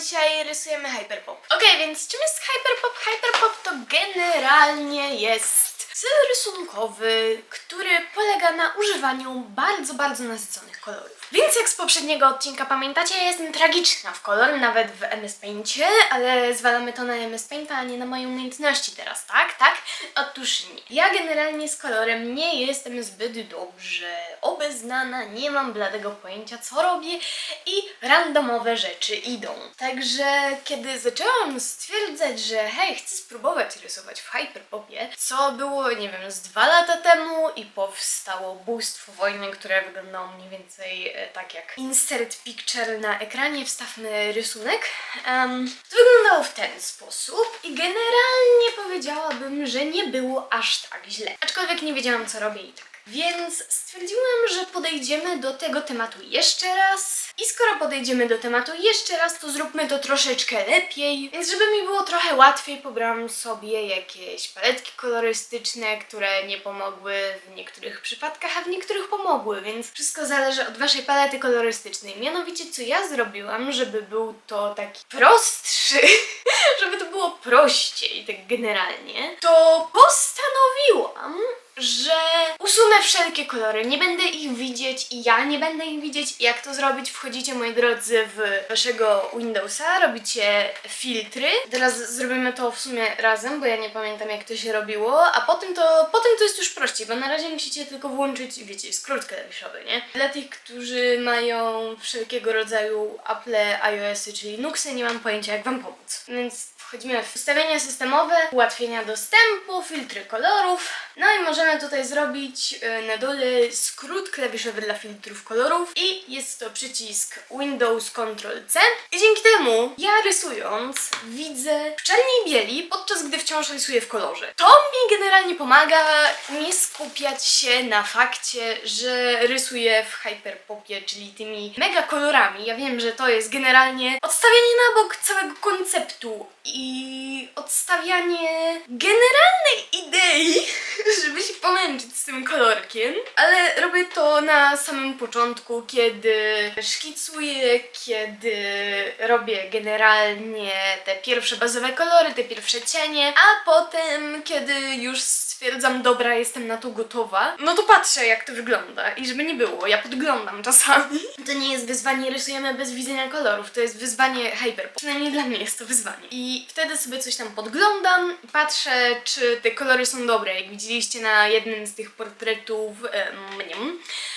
dzisiaj rysujemy Hyperpop. Okej, więc czym jest Hyperpop? Hyperpop to generalnie jest styl rysunkowy, który polega na używaniu bardzo, bardzo nasyconych kolorów. Więc jak z poprzedniego odcinka pamiętacie, ja jestem tragiczna w kolor, nawet w MS Paincie, ale zwalamy to na MS Painta, a nie na moje umiejętności teraz, tak? Tak? Otóż nie. Ja generalnie z kolorem nie jestem zbyt dobrze obeznana, nie mam bladego pojęcia co robię i randomowe rzeczy idą. Także kiedy zaczęłam stwierdzać, że hej, chcę spróbować rysować w Hyperpopie, co było, nie wiem, z dwa lata temu i powstało Bóstwo Wojny, które wyglądało mniej więcej e, tak jak insert picture na ekranie, wstawmy rysunek. Em, to wyglądało w ten sposób i generalnie powiedziałabym, że nie było aż tak źle. Aczkolwiek nie wiedziałam co robię i tak. Więc stwierdziłam, że podejdziemy do tego tematu jeszcze raz. I skoro podejdziemy do tematu jeszcze raz, to zróbmy to troszeczkę lepiej. Więc żeby mi było trochę łatwiej, pobrałam sobie jakieś paletki kolorystyczne, które nie pomogły w niektórych przypadkach, a w niektórych pomogły, więc wszystko zależy od waszej palety kolorystycznej. Mianowicie, co ja zrobiłam, żeby był to taki prostszy, żeby to było prościej, tak generalnie, to postanowiłam, że usunę wszelkie kolory, nie będę ich widzieć i ja nie będę ich widzieć. Jak to zrobić? Wchodzicie, moi drodzy, w waszego Windowsa, robicie filtry. Teraz zrobimy to w sumie razem, bo ja nie pamiętam jak to się robiło, a potem to, potem to jest już prościej, bo na razie musicie tylko włączyć, wiecie, skrót klawiszowy, nie? Dla tych, którzy mają wszelkiego rodzaju Apple, iOSy, czy Linuxy, nie mam pojęcia jak wam pomóc. Więc Wchodzimy w ustawienia systemowe, ułatwienia dostępu, filtry kolorów. No i możemy tutaj zrobić y, na dole skrót klawiszowy dla filtrów kolorów i jest to przycisk Windows Ctrl C. I dzięki temu ja rysując widzę w czarnej bieli, podczas gdy wciąż rysuję w kolorze. To mi generalnie pomaga nie skupiać się na fakcie, że rysuję w hyperpopie, czyli tymi mega kolorami. Ja wiem, że to jest generalnie odstawianie na bok całego konceptu i odstawianie generalnej idei, żeby się pomęczyć z tym kolorkiem, ale robię to na samym początku, kiedy szkicuję, kiedy robię generalnie te pierwsze bazowe kolory, te pierwsze cienie, a potem, kiedy już stwierdzam, dobra, jestem na to gotowa, no to patrzę, jak to wygląda. I żeby nie było, ja podglądam czasami. To nie jest wyzwanie, rysujemy bez widzenia kolorów, to jest wyzwanie hyperpop. Przynajmniej dla mnie jest to wyzwanie. I wtedy sobie coś tam podglądam patrzę, czy te kolory są dobre. Jak widzieliście na jednym z tych portretów mnie.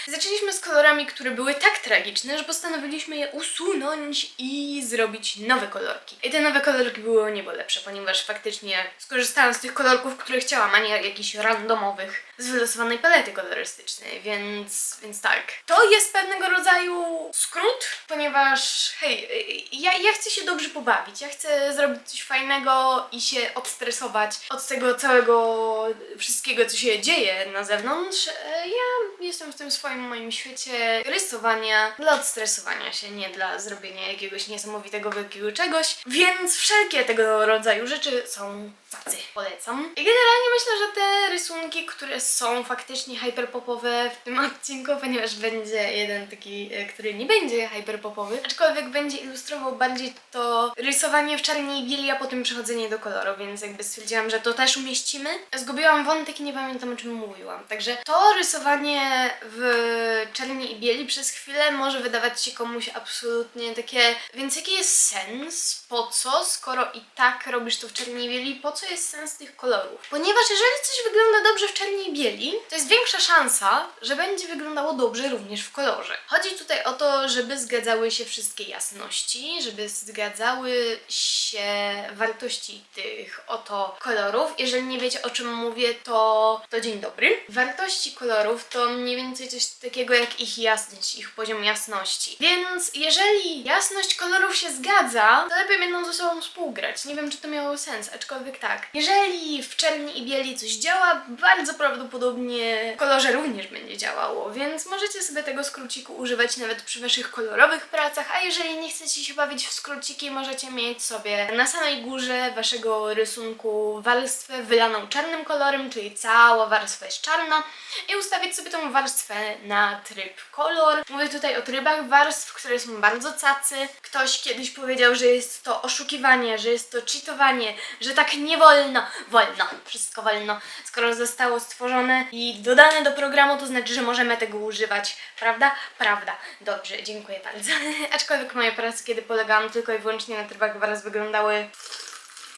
Zaczęliśmy z kolorami, które były tak tragiczne, że postanowiliśmy je usunąć i zrobić nowe kolorki. I te nowe kolorki były o niebo lepsze, ponieważ faktycznie skorzystałam z tych kolorków, które chciałam, a nie jakichś randomowych z wylosowanej palety kolorystycznej, więc, więc tak. To jest pewnego rodzaju skrót, ponieważ hej, ja, ja chcę się dobrze pobawić, ja chcę zrobić coś fajnego i się odstresować od tego całego wszystkiego, co się dzieje na zewnątrz. Ja jestem w tym swoim moim świecie rysowania dla odstresowania się, nie dla zrobienia jakiegoś niesamowitego wielkiego czegoś, więc wszelkie tego rodzaju rzeczy są tacy. Polecam. I generalnie myślę, że te rysunki, które są faktycznie hyperpopowe w tym odcinku, ponieważ będzie jeden taki, e, który nie będzie hyperpopowy, aczkolwiek będzie ilustrował bardziej to rysowanie w czarnej i bieli, a potem przechodzenie do koloru, więc jakby stwierdziłam, że to też umieścimy. Zgubiłam wątek i nie pamiętam o czym mówiłam. Także to rysowanie w czarnej i bieli przez chwilę może wydawać się komuś absolutnie takie, więc jaki jest sens? Po co? Skoro i tak robisz to w czarnej i bieli, po co jest sens tych kolorów? Ponieważ jeżeli coś wygląda dobrze w czarnej i bieli, to jest większa szansa, że będzie wyglądało dobrze również w kolorze. Chodzi tutaj o to, żeby zgadzały się wszystkie jasności, żeby zgadzały się wartości tych oto kolorów. Jeżeli nie wiecie o czym mówię, to, to dzień dobry. Wartości kolorów to mniej więcej coś takiego jak ich jasność, ich poziom jasności. Więc jeżeli jasność kolorów się zgadza, to lepiej będą ze sobą współgrać. Nie wiem, czy to miało sens, aczkolwiek tak. Jeżeli w czerni i bieli coś działa, bardzo prawdopodobnie w kolorze również będzie działało, więc możecie sobie tego skróciku używać nawet przy waszych kolorowych pracach, a jeżeli nie chcecie się bawić w skróciki, możecie mieć sobie na samej górze waszego rysunku warstwę wylaną czarnym kolorem, czyli cała warstwa jest czarna i ustawić sobie tą warstwę na tryb kolor. Mówię tutaj o trybach warstw, które są bardzo cacy. Ktoś kiedyś powiedział, że jest to oszukiwanie, że jest to cheatowanie, że tak nie wolno. Wolno, wszystko wolno. Skoro zostało stworzone i dodane do programu, to znaczy, że możemy tego używać. Prawda? Prawda. Dobrze, dziękuję bardzo. Aczkolwiek moje prace, kiedy polegałam tylko i wyłącznie na trybach warstw, wyglądały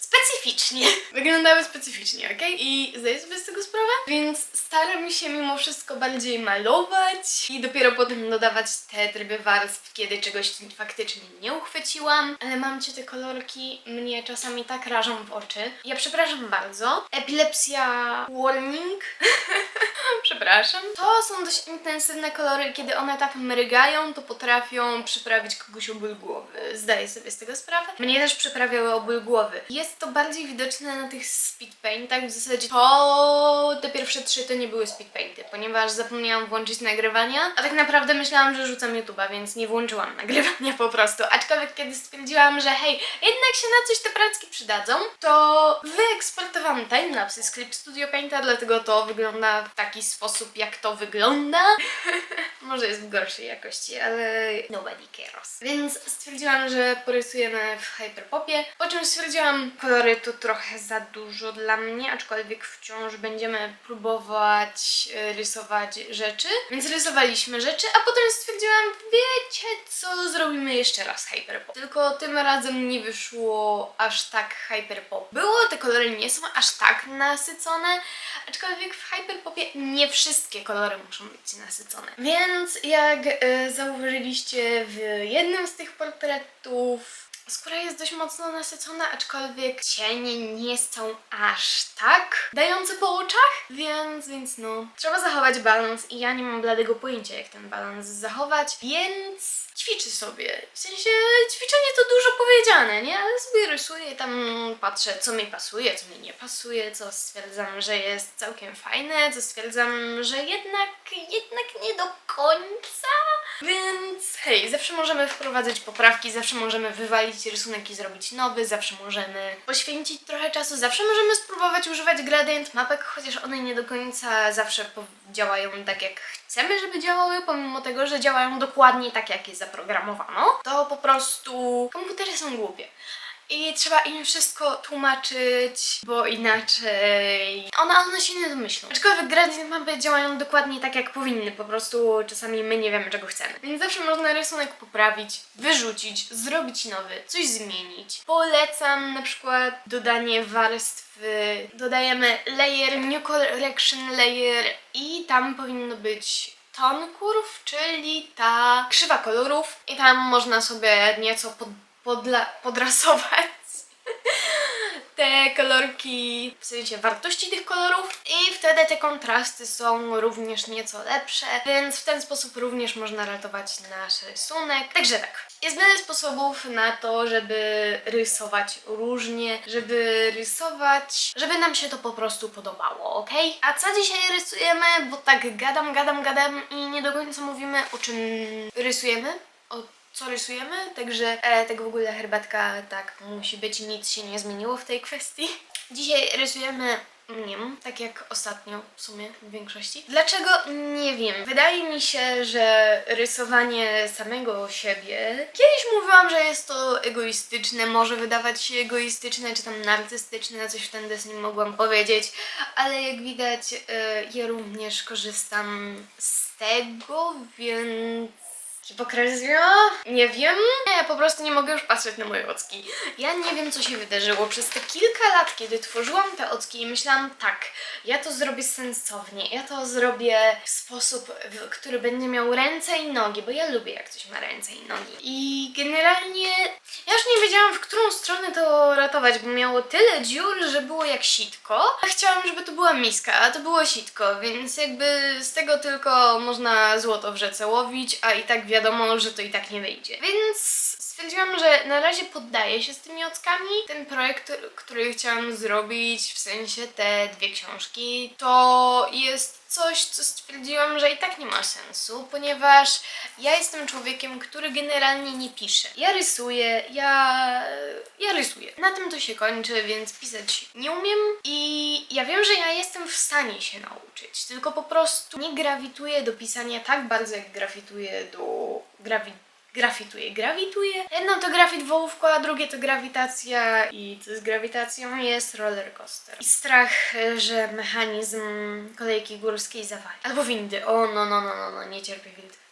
specyficznie. Wyglądały specyficznie, ok? I zdaję sobie z tego sprawę? Więc staram się mimo wszystko bardziej malować i dopiero potem dodawać te tryby warstw, kiedy czegoś faktycznie nie uchwyciłam. Ale mam cię te kolorki, mnie czasami tak rażą w oczy. Ja przepraszam bardzo. Epilepsja warning. Przepraszam. To są dość intensywne kolory, kiedy one tak mrygają, to potrafią przyprawić kogoś o ból głowy. Zdaję sobie z tego sprawę. Mnie też przyprawiały o ból głowy. Jest to bardziej widoczne na tych speed paintach. W zasadzie to te pierwsze trzy to nie były speed painty, ponieważ zapomniałam włączyć nagrywania, a tak naprawdę myślałam, że rzucam YouTube'a, więc nie włączyłam nagrywania po prostu. Aczkolwiek kiedy stwierdziłam, że hej, jednak się na coś te pracki przydadzą, to wyeksportowałam timelapsy z Clip Studio Painta, dlatego to wygląda w taki sposób, jak to wygląda. Może jest w gorszej jakości, ale nobody cares. Więc stwierdziłam, że porysujemy w Hyperpopie, po czym stwierdziłam, kolory to trochę za dużo dla mnie, aczkolwiek wciąż będziemy próbować e, rysować rzeczy. Więc rysowaliśmy rzeczy, a potem stwierdziłam, wiecie co, zrobimy jeszcze raz Hyperpop. Tylko tym razem nie wyszło aż tak Hyperpop. Było, te kolory nie są aż tak nasycone, aczkolwiek w Hyperpopie nie wszystkie kolory muszą być nasycone. Więc jak e, zauważyliście w jednym z tych portretów, skóra jest dość mocno nasycona, aczkolwiek cienie nie są aż tak dające po oczach, więc, więc no, trzeba zachować balans i ja nie mam bladego pojęcia, jak ten balans zachować, więc ćwiczę sobie. W sensie ćwiczenie to dużo powiedziane, nie? Ale sobie rysuję tam patrzę, co mi pasuje, co mi nie pasuje, co stwierdzam, że jest całkiem fajne, co stwierdzam, że jednak, jednak nie do końca. Więc hej, zawsze możemy wprowadzać poprawki, zawsze możemy wywalić rysunek i zrobić nowy, zawsze możemy poświęcić trochę czasu, zawsze możemy spróbować używać gradient mapek, chociaż one nie do końca zawsze działają tak jak chcemy, żeby działały, pomimo tego, że działają dokładnie tak jak je zaprogramowano, to po prostu komputery są głupie. I trzeba im wszystko tłumaczyć, bo inaczej one, one się nie domyślą. Aczkolwiek gradient mapy działają dokładnie tak, jak powinny, po prostu czasami my nie wiemy, czego chcemy. Więc zawsze można rysunek poprawić, wyrzucić, zrobić nowy, coś zmienić. Polecam na przykład dodanie warstwy, dodajemy layer, new correction layer i tam powinno być ton curve, czyli ta krzywa kolorów i tam można sobie nieco pod, podla, podrasować te kolorki, w sensie wartości tych kolorów i wtedy te kontrasty są również nieco lepsze, więc w ten sposób również można ratować nasz rysunek. Także tak, jest wiele sposobów na to, żeby rysować różnie, żeby rysować, żeby nam się to po prostu podobało, ok? A co dzisiaj rysujemy? Bo tak gadam, gadam, gadam i nie do końca mówimy o czym rysujemy, o co rysujemy, także e, tak w ogóle herbatka tak musi być, nic się nie zmieniło w tej kwestii. Dzisiaj rysujemy nie wiem, tak jak ostatnio w sumie w większości. Dlaczego? Nie wiem. Wydaje mi się, że rysowanie samego siebie. Kiedyś mówiłam, że jest to egoistyczne, może wydawać się egoistyczne, czy tam narcystyczne, coś w ten deseń mogłam powiedzieć, ale jak widać, e, ja również korzystam z tego, więc Hipokryzja? Nie wiem. Nie, po prostu nie mogę już patrzeć na moje ocki. Ja nie wiem, co się wydarzyło. Przez te kilka lat, kiedy tworzyłam te ocki i myślałam, tak, ja to zrobię sensownie, ja to zrobię w sposób, który będzie miał ręce i nogi, bo ja lubię, jak coś ma ręce i nogi. I generalnie ja już nie wiedziałam, w którą stronę to ratować, bo miało tyle dziur, że było jak sitko. A chciałam, żeby to była miska, a to było sitko, więc jakby z tego tylko można złoto w rzece łowić, a i tak wiadomo, że to i tak nie wyjdzie. Więc stwierdziłam, że na razie poddaję się z tymi ockami. Ten projekt, który chciałam zrobić, w sensie te dwie książki, to jest coś, co stwierdziłam, że i tak nie ma sensu, ponieważ ja jestem człowiekiem, który generalnie nie pisze. Ja rysuję, ja, ja rysuję. Na tym to się kończy, więc pisać nie umiem i ja wiem, że ja jestem w stanie się nauczyć, tylko po prostu nie grawituję do pisania tak bardzo, jak grawituję do grawi grafituje, grawituje. Jedno to grafit wołówko, a drugie to grawitacja i co z grawitacją jest roller coaster. I strach, e, że mechanizm kolejki górskiej zawali. Albo windy. O, no, no, no, no, no nie cierpię windy.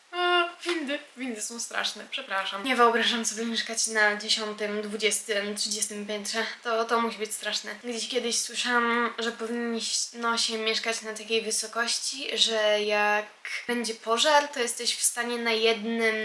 Windy, windy są straszne, przepraszam. Nie wyobrażam sobie mieszkać na 10, 20, 30 piętrze. To, to musi być straszne. Gdzieś kiedyś słyszałam, że powinno się mieszkać na takiej wysokości, że jak będzie pożar, to jesteś w stanie na jednym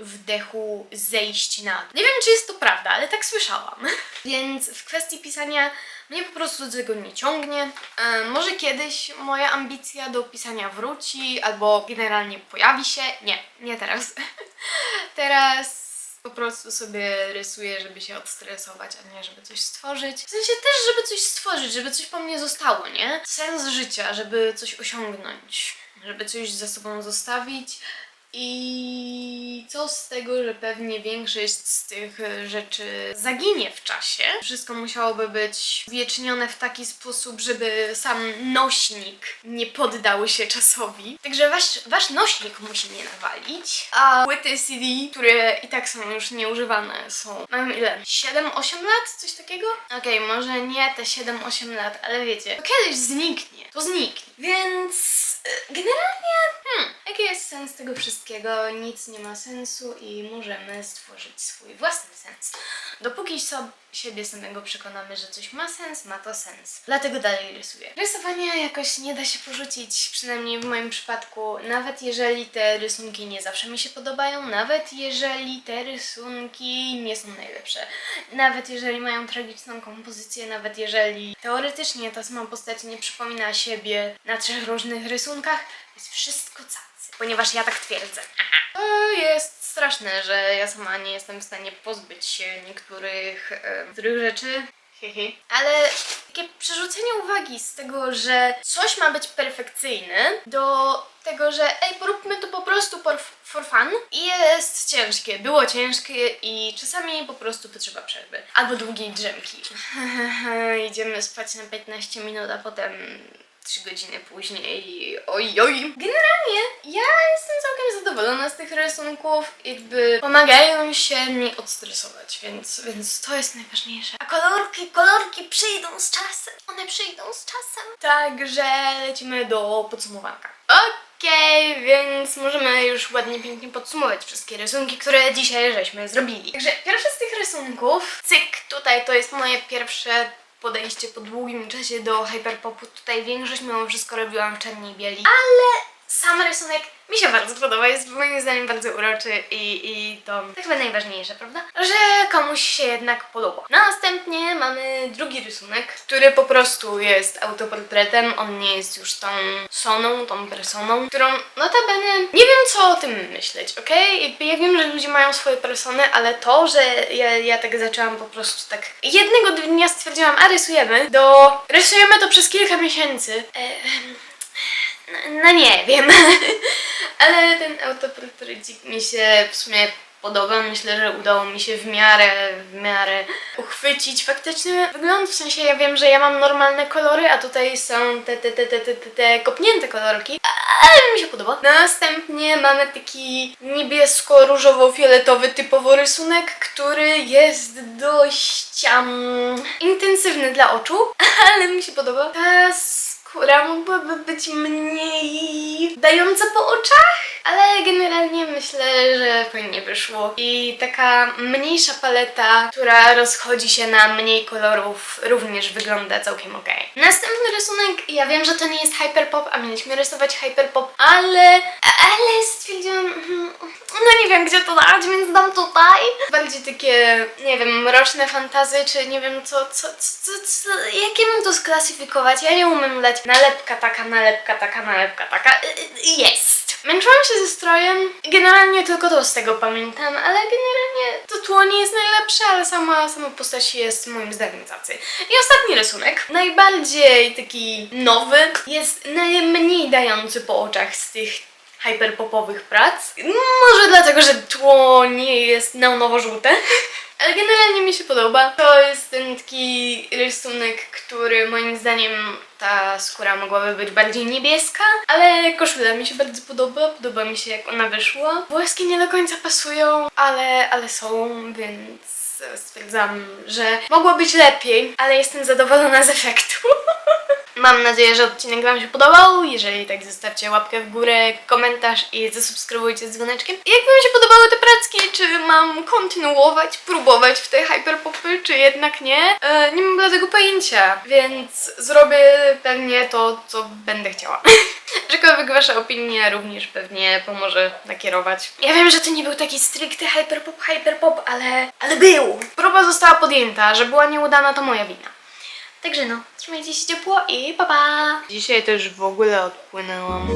wdechu zejść na dół. Nie wiem, czy jest to prawda, ale tak słyszałam. Więc w kwestii pisania mnie po prostu do tego nie ciągnie. E, może kiedyś moja ambicja do pisania wróci, albo generalnie pojawi się. Nie, nie teraz. teraz po prostu sobie rysuję, żeby się odstresować, a nie żeby coś stworzyć. W sensie też, żeby coś stworzyć, żeby coś po mnie zostało, nie? Sens życia, żeby coś osiągnąć, żeby coś za sobą zostawić. I co z tego, że pewnie większość z tych e, rzeczy zaginie w czasie? Wszystko musiałoby być wiecznione w taki sposób, żeby sam nośnik nie poddał się czasowi. Także wasz, wasz nośnik musi nie nawalić. A płyty CD, które i tak są już nieużywane, są. Mają ile? 7-8 lat? Coś takiego? Okej, może nie te 7-8 lat, ale wiecie, to kiedyś zniknie. To zniknie. Więc e, generalnie, sens tego wszystkiego? Nic nie ma sensu i możemy stworzyć swój własny sens. Dopóki so, siebie samego przekonamy, że coś ma sens, ma to sens. Dlatego dalej rysuję. Rysowania jakoś nie da się porzucić, przynajmniej w moim przypadku, nawet jeżeli te rysunki nie zawsze mi się podobają, nawet jeżeli te rysunki nie są najlepsze, nawet jeżeli mają tragiczną kompozycję, nawet jeżeli teoretycznie ta sama postać nie przypomina siebie na trzech różnych rysunkach, jest wszystko cacy. Ponieważ ja tak twierdzę. To jest straszne, że ja sama nie jestem w stanie pozbyć się niektórych, e, niektórych rzeczy. Ale takie przerzucenie uwagi z tego, że coś ma być perfekcyjne, do tego, że ej, poróbmy to po prostu for, for fun jest ciężkie, było ciężkie i czasami po prostu potrzeba przerwy. Albo długiej drzemki. Idziemy spać na 15 minut, a potem 3 godziny później. Oj, oj. Generalnie ja jestem całkiem zadowolona z tych rysunków. Jakby pomagają się mi odstresować, więc, więc to jest najważniejsze. A kolorki, kolorki przyjdą z czasem. One przyjdą z czasem. Także lecimy do podsumowanka. Okej, więc możemy już ładnie, pięknie podsumować wszystkie rysunki, które dzisiaj żeśmy zrobili. Także pierwszy z tych rysunków, cyk, tutaj to jest moje pierwsze podejście po długim czasie do hyperpopu. Tutaj większość mimo wszystko robiłam w czarnej i bieli, ale sam rysunek mi się bardzo podoba, jest moim zdaniem bardzo uroczy i, i to, to chyba najważniejsze, prawda? Że komuś się jednak podoba. Następnie mamy drugi rysunek, który po prostu jest autoportretem, on nie jest już tą soną, tą personą, którą notabene nie wiem co o tym myśleć, okej? Jakby Ja wiem, że ludzie mają swoje persony, ale to, że ja, ja tak zaczęłam po prostu tak jednego dnia stwierdziłam, a rysujemy, do rysujemy to przez kilka miesięcy. Ehm, no, nie wiem. Ale ten autoportrecik mi się w sumie podoba. Myślę, że udało mi się w miarę, w miarę uchwycić faktyczny wygląd. W sensie ja wiem, że ja mam normalne kolory, a tutaj są te, te, te, te, te, te, te kopnięte kolorki. Ale mi się podoba. Następnie mamy taki niebiesko-różowo-fioletowy typowo rysunek, który jest dość um, intensywny dla oczu, ale mi się podoba. Skóra mogłaby być mniej dająca po oczach, ale generalnie myślę, że fajnie wyszło. I taka mniejsza paleta, która rozchodzi się na mniej kolorów, również wygląda całkiem ok. Następny rysunek, ja wiem, że to nie jest hyperpop, a mieliśmy rysować hyperpop, ale, ale stwierdziłam, hmm, no nie wiem gdzie to dać, więc dam tutaj. Bardziej takie, nie wiem, mroczne fantazy, czy nie wiem co, co, co, co, jakie mam to sklasyfikować? Ja nie umiem dać nalepka taka, nalepka taka, nalepka taka. Y, y, Jest! Męczyłam się ze strojem. Generalnie tylko to z tego pamiętam, ale generalnie to tło nie jest najlepsze, ale sama, sama postać jest moim zdaniem tacy. I ostatni rysunek, najbardziej taki nowy, jest najmniej dający po oczach z tych hyperpopowych prac. Może dlatego, że tło nie jest neonowo-żółte. Ale generalnie mi się podoba. To jest ten taki rysunek, który moim zdaniem ta skóra mogłaby być bardziej niebieska, ale koszula mi się bardzo podoba. Podoba mi się jak ona wyszła. Włoski nie do końca pasują, ale, ale są, więc stwierdzam, że mogło być lepiej, ale jestem zadowolona z efektu. Mam nadzieję, że odcinek Wam się podobał. Jeżeli tak, zostawcie łapkę w górę, komentarz i zasubskrybujcie z dzwoneczkiem. I jak Wam się podobały te pracki, czy mam kontynuować, próbować w te hyperpopy, czy jednak nie? E, nie mam dlatego pojęcia, więc zrobię pewnie to, co będę chciała. Aczkolwiek Wasza opinia również pewnie pomoże nakierować. Ja wiem, że to nie był taki stricte hyperpop, hyperpop, ale, ale był. Próba została podjęta, że była nieudana, to moja wina. Także no, trzymajcie się ciepło i pa pa! Dzisiaj też w ogóle odpłynęłam.